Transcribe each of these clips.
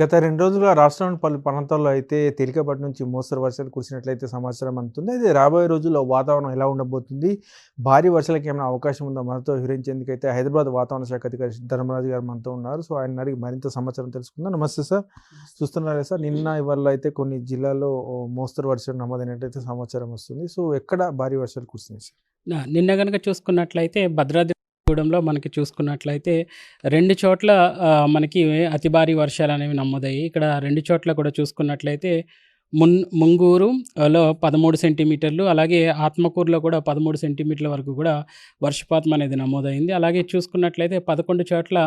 గత రెండు రోజులుగా రాష్ట్రంలోని పలు ప్రాంతాల్లో అయితే తేలికపాటి నుంచి మోస్తరు వర్షాలు కురిసినట్లయితే సమాచారం అందుతుంది. అయితే రాబోయే రోజుల్లో వాతావరణం ఎలా ఉండబోతుంది? భారీ వర్షాలకు ఏమైనా అవకాశం ఉందో? మనతో వివరించేందుకు అయితే హైదరాబాద్ వాతావరణ శాఖ అధికారి ధర్మరాజు గారు మనతో ఉన్నారు. సో ఆయన అడిగి మరింత సమాచారం తెలుసుకుందాం. నమస్తే సార్. చూస్తున్నారా సార్? నిన్న ఇవాళ అయితే కొన్ని జిల్లాల్లో మోస్తరు వర్షాలు నమోదైనట్టయితే సమాచారం వస్తుంది. సో ఎక్కడ భారీ వర్షాలు కురిసినాయి సార్? నిన్న కనుక చూసుకున్నట్లయితే భద్రాద్రిగూడెంలో మనకి చూసుకున్నట్లయితే రెండు చోట్ల మనకి అతి భారీ వర్షాలు అనేవి నమోదయ్యాయి. ఇక్కడ రెండు చోట్ల కూడా చూసుకున్నట్లయితే మున్ ముంగూరులో పదమూడు సెంటీమీటర్లు అలాగే ఆత్మకూరులో కూడా పదమూడు సెంటీమీటర్ల వరకు కూడా వర్షపాతం అనేది నమోదైంది అలాగే చూసుకున్నట్లయితే పదకొండు చోట్ల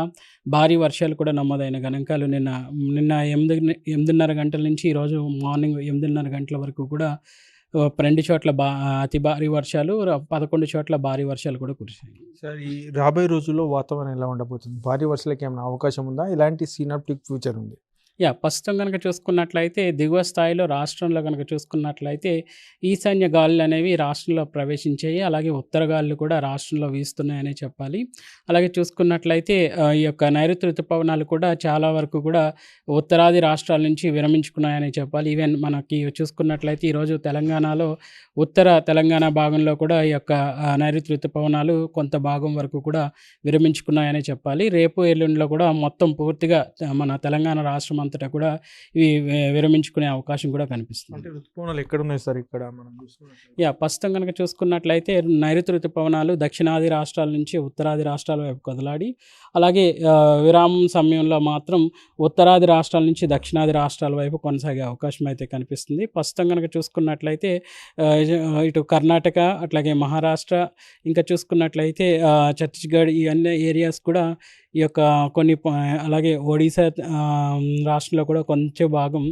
భారీ వర్షాలు కూడా నమోదైన గణాంకాలు నిన్న నిన్న ఎనిమిది ఎనిమిదిన్నర గంటల నుంచి ఈరోజు మార్నింగ్ ఎనిమిదిన్నర గంటల వరకు కూడా రెండు చోట్ల బా అతి భారీ వర్షాలు పదకొండు చోట్ల భారీ వర్షాలు కూడా కురిశాయి. సార్ ఈ రాబోయే రోజుల్లో వాతావరణం ఎలా ఉండబోతుంది? భారీ వర్షాలకి ఏమైనా అవకాశం ఉందా? ఇలాంటి సీనాప్టిక్ ఫ్యూచర్ ఉంది. యా ప్రస్తుతం కనుక చూసుకున్నట్లయితే దిగువ స్థాయిలో రాష్ట్రంలో కనుక చూసుకున్నట్లయితే ఈశాన్య గాలులు అనేవి రాష్ట్రంలో ప్రవేశించాయి. అలాగే ఉత్తర గాలులు కూడా రాష్ట్రంలో వీస్తున్నాయనే చెప్పాలి. అలాగే చూసుకున్నట్లయితే ఈ యొక్క నైరుతి ఋతుపవనాలు కూడా చాలా వరకు కూడా ఉత్తరాది రాష్ట్రాల నుంచి విరమించుకున్నాయని చెప్పాలి. ఈవెన్ మనకి చూసుకున్నట్లయితే ఈరోజు తెలంగాణలో ఉత్తర తెలంగాణ భాగంలో కూడా ఈ యొక్క నైరుతి ఋతుపవనాలు కొంత భాగం వరకు కూడా విరమించుకున్నాయని చెప్పాలి. రేపు ఎల్లుండిలో కూడా మొత్తం పూర్తిగా మన తెలంగాణ రాష్ట్రం అంతటా కూడా ఇవి విరమించుకునే అవకాశం కూడా కనిపిస్తుంది. అంటే ఋతుపవనాలు ఎక్కడ ఉన్నాయి సార్ ఇక్కడ మనం యా ప్రస్తుతం కనుక చూసుకున్నట్లయితే నైరుతి ఋతుపవనాలు దక్షిణాది రాష్ట్రాల నుంచి ఉత్తరాది రాష్ట్రాల వైపు కదలాడి అలాగే విరామం సమయంలో మాత్రం ఉత్తరాది రాష్ట్రాల నుంచి దక్షిణాది రాష్ట్రాల వైపు కొనసాగే అవకాశం అయితే కనిపిస్తుంది. ప్రస్తుతం కనుక చూసుకున్నట్లయితే ఇటు కర్ణాటక అట్లాగే మహారాష్ట్ర ఇంకా చూసుకున్నట్లయితే ఛత్తీస్గఢ్ ఈ అన్ని ఏరియాస్ కూడా ఈ యొక్క కొన్ని అలాగే ఒడిశా రాష్ట్రంలో కూడా కొంచెం భాగం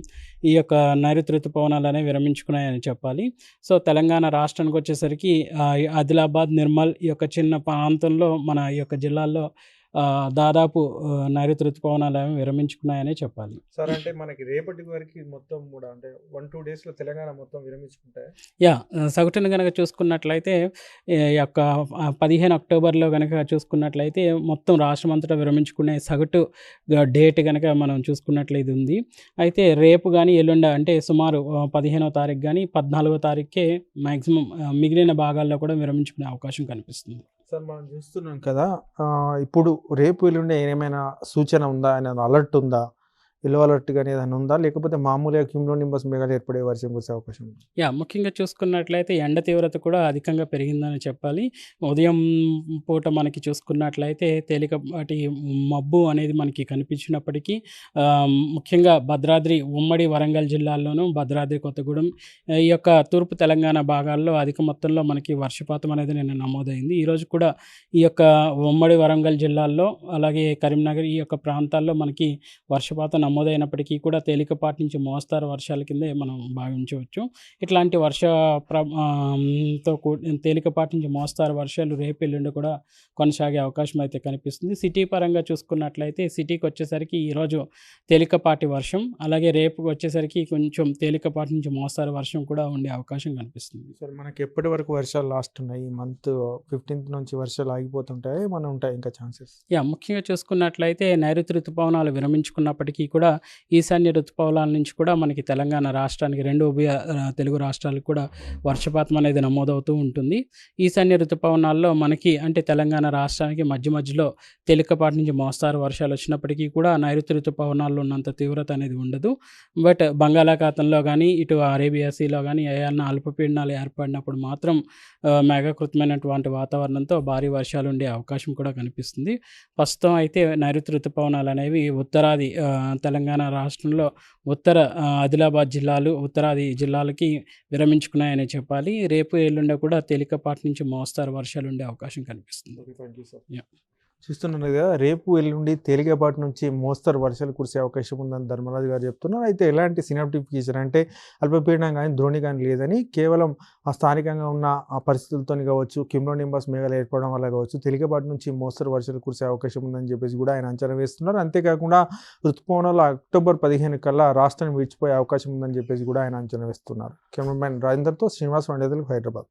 ఈ యొక్క నైరుతి ఋతుపవనాలు అనేవి విరమించుకున్నాయని చెప్పాలి. సో తెలంగాణ రాష్ట్రానికి వచ్చేసరికి ఆదిలాబాద్ నిర్మల్ ఈ యొక్క చిన్న ప్రాంతంలో మన ఈ యొక్క జిల్లాల్లో దాదాపు నైరుతి ఋతుపవనాలు అనేవి విరమించుకున్నాయనే చెప్పాలి. సార్ అంటే మనకి రేపటి వరకు మొత్తం కూడా అంటే వన్ టూ డేస్లో తెలంగాణ మొత్తం విరమించుకుంటాయి? యా సగటున కనుక చూసుకున్నట్లయితే ఈ యొక్క పదిహేను అక్టోబర్లో కనుక చూసుకున్నట్లయితే మొత్తం రాష్ట్రం అంతటా విరమించుకునే సగటు డేట్ కనుక మనం చూసుకున్నట్లయితే ఉంది. అయితే రేపు కానీ ఎల్లుండ అంటే సుమారు పదిహేనో తారీఖు కానీ పద్నాలుగో తారీఖుకే మ్యాక్సిమం మిగిలిన భాగాల్లో కూడా విరమించుకునే అవకాశం కనిపిస్తుంది. సార్ మనం చూస్తున్నాం కదా ఇప్పుడు రేపు ఎల్లుండి ఏమైనా సూచన ఉందా? అనేది అలర్ట్ ఉందా? ఎల్లో అలర్ట్ కానీ ఏదైనా ఉందా? లేకపోతే మామూలుగా క్యూమ్లో నింబస్ మేఘాలు ఏర్పడే వర్షం కురిసే అవకాశం ఉంది? యా ముఖ్యంగా చూసుకున్నట్లయితే ఎండ తీవ్రత కూడా అధికంగా పెరిగిందని చెప్పాలి. ఉదయం పూట మనకి చూసుకున్నట్లయితే తేలికపాటి మబ్బు అనేది మనకి కనిపించినప్పటికీ ముఖ్యంగా భద్రాద్రి ఉమ్మడి వరంగల్ జిల్లాల్లోనూ భద్రాద్రి కొత్తగూడెం ఈ యొక్క తూర్పు తెలంగాణ భాగాల్లో అధిక మొత్తంలో మనకి వర్షపాతం అనేది నిన్న నమోదైంది. ఈరోజు కూడా ఈ యొక్క ఉమ్మడి వరంగల్ జిల్లాల్లో అలాగే కరీంనగర్ ఈ యొక్క ప్రాంతాల్లో మనకి వర్షపాతం నమోదైనప్పటికీ కూడా తేలికపాటి నుంచి మోస్తారు వర్షాల కిందే మనం భావించవచ్చు. ఇట్లాంటి వర్ష ప్ర ఆ, తో కూ తేలికపాటి నుంచి మోస్తారు వర్షాలు రేపు ఎల్లుండి కూడా కొనసాగే అవకాశం అయితే కనిపిస్తుంది. సిటీ పరంగా చూసుకున్నట్లయితే సిటీకి వచ్చేసరికి ఈరోజు తేలికపాటి వర్షం అలాగే రేపు వచ్చేసరికి కొంచెం తేలికపాటి నుంచి మోస్తారు వర్షం కూడా ఉండే అవకాశం కనిపిస్తుంది. సార్ మనకి ఎప్పటి వరకు వర్షాలు లాస్ట్ ఉన్నాయి? ఈ మంత్ ఫిఫ్టీన్త్ నుంచి వర్షాలు ఆగిపోతుంటాయి? మనం ఉంటాయి ఇంకా ఛాన్సెస్? యా ముఖ్యంగా చూసుకున్నట్లయితే నైరుతి ఋతుపవనాలు విరమించుకున్నప్పటికీ కూడా ఈశాన్య ఋతుపవనాల నుంచి కూడా మనకి తెలంగాణ రాష్ట్రానికి రెండు ఉభయ తెలుగు రాష్ట్రాలకు కూడా వర్షపాతం అనేది నమోదవుతూ ఉంటుంది. ఈశాన్య ఋతుపవనాల్లో మనకి అంటే తెలంగాణ రాష్ట్రానికి మధ్య మధ్యలో తేలికపాటి నుంచి మోస్తారు వర్షాలు వచ్చినప్పటికీ కూడా నైరుతి ఋతుపవనాల్లో ఉన్నంత తీవ్రత అనేది ఉండదు. బట్ బంగాళాఖాతంలో కానీ ఇటు అరేబియాసీలో కానీ ఏమన్నా అల్పపీడనాలు ఏర్పడినప్పుడు మాత్రం మేఘకృతమైనటువంటి వాతావరణంతో భారీ వర్షాలు ఉండే అవకాశం కూడా కనిపిస్తుంది. ప్రస్తుతం అయితే నైరుతి ఋతుపవనాలు అనేవి ఉత్తరాది తెలంగాణ రాష్ట్రంలో ఉత్తర ఆదిలాబాద్ జిల్లాలు ఉత్తరాది జిల్లాలకి విరమించుకున్నాయని చెప్పాలి. రేపు ఎల్లుండ కూడా తేలికపాటి నుంచి మోస్తారు వర్షాలు ఉండే అవకాశం కనిపిస్తుంది. చూస్తున్నారు కదా రేపు ఎల్లుండి తేలికపాటి నుంచి మోస్తరు వర్షాలు కురిసే అవకాశం ఉందని ధర్మరాజు గారు చెప్తున్నారు. అయితే ఎలాంటి సినాప్టిఫికేషన్ అంటే అల్పపీడనం కానీ ద్రోణి కానీ లేదని కేవలం ఆ స్థానికంగా ఉన్న ఆ పరిస్థితులతో కావచ్చు కిమ్లోనింబస్ మేఘాలు ఏర్పడడం వల్ల కావచ్చు తేలికపాటి నుంచి మోస్తరు వర్షాలు కురిసే అవకాశం ఉందని చెప్పేసి కూడా ఆయన అంచనా వేస్తున్నారు. అంతేకాకుండా ఋతుపవనాలు అక్టోబర్ పదిహేను కల్లా రాష్ట్రాన్ని విడిచిపోయే అవకాశం ఉందని చెప్పేసి కూడా ఆయన అంచనా వేస్తున్నారు. కెమెరామ్యాన్ రాజేందర్తో శ్రీనివాస్ వండేదలు హైదరాబాద్.